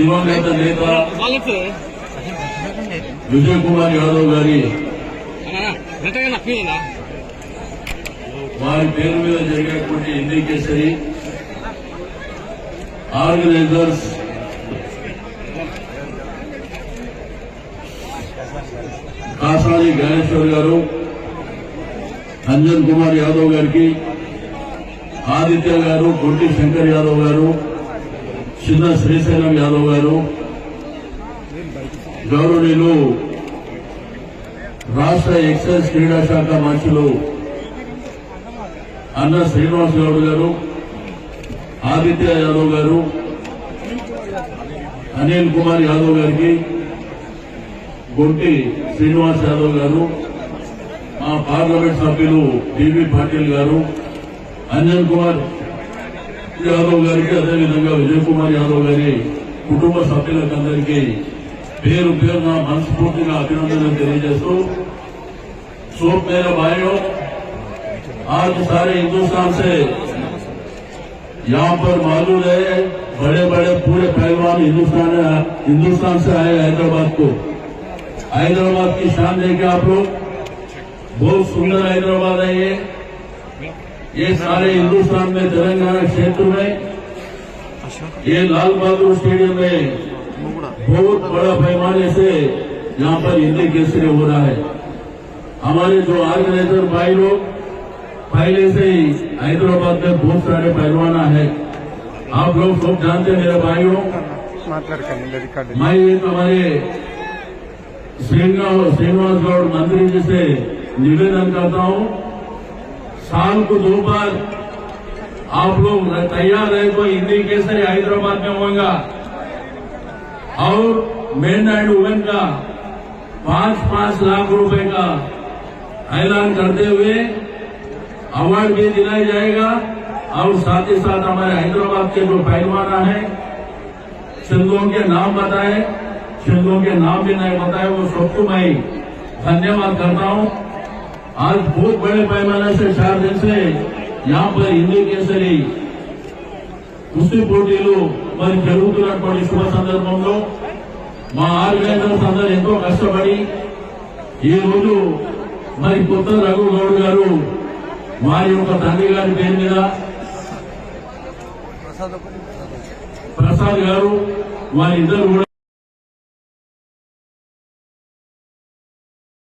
దివంగత నేత విజయ్ కుమార్ యాదవ్ గారి వారి పేరు మీద జరిగేటువంటి హిందీ కేసరి ఆర్గనైజర్స్ కాసాని జ్ఞానేశ్వర్ గారు అంజన్ కుమార్ యాదవ్ గారికి ఆదిత్య గారు గుంటి శంకర్ యాదవ్ గారు చిన్న శ్రీశైలం యాదవ్ గారు గౌరవనీయులు రాష్ట్ర ఎక్సైజ్ క్రీడా శాఖ మంత్రులు అన్న శ్రీనివాస్ గౌడ్ గారు ఆదిత్య యాదవ్ గారు అనిల్ కుమార్ యాదవ్ గారికి గుంటి శ్రీనివాస్ యాదవ్ గారు మా పార్లమెంట్ సభ్యులు డివి పాటిల్ గారు అంజన్ కుమార్ యాదవ్ గారికి అదేవిధంగా విజయ్ కుమార్ యాదవ్ గారి కుటుంబ సభ్యులకు అందరికీ పేరు పేరున మనస్ఫూర్తిగా అభినందనలు తెలియజేస్తూ సో मेरे भाइयों आज सारे हिंदुस्तान से यहाँ पर मौजूद है बड़े बड़े पूरे पहलवान हिंदुस्तान हिंदुस्तान से आए हैदराबाद को हैदराबाद की शान देखे आप लोग बहुत सुंदर हैदराबाद है ये ये सारे हिंदुस्तान में, तेलंगाना क्षेत्र में, ये लाल बहादुर स्टेडियम में बहुत बड़ा पैमाने से यहाँ पर हिंदी केसरी हो रहा है। हमारे जो ऑर्गेनाइजर भाई लोग, पहले से ही हैदराबाद में बहुत सारे पहलवाना है। आप लोग सब जानते मेरे भाइयों, मैं ये हमारे श्रीनिवास गौड़ मंत्री जी से निवेदन करता हूँ साल को दो बार आप लोग तैयार है तो हिंदी केसरी हैदराबाद में होगा और मेन एंड वुमेन का पाँच पाँच लाख रुपए का ऐलान करते हुए अवार्ड भी दिलाया जाएगा। और साथ ही साथ हमारे हैदराबाद के जो पहलवाना है, सिंधुओं के नाम बताए। सिंधुओं के नाम भी नहीं बताए, वो सबको मैं धन्यवाद करता हूँ। आज बहुत बड़े पैमाने से चार दिन से यहाँ पर हिंदी केसरी కుస్తీ పోటీలు మరి జరుగుతున్నటువంటి శుభ సందర్భంలో మా ఆర్గనైజర్స్ అందరూ ఎంతో కష్టపడి ఈ రోజు మరి కొత్త రఘు గౌడ్ గారు వారి యొక్క తండ్రి గారి పేరు మీద ప్రసాద్ గారు వారిద్దరు కూడా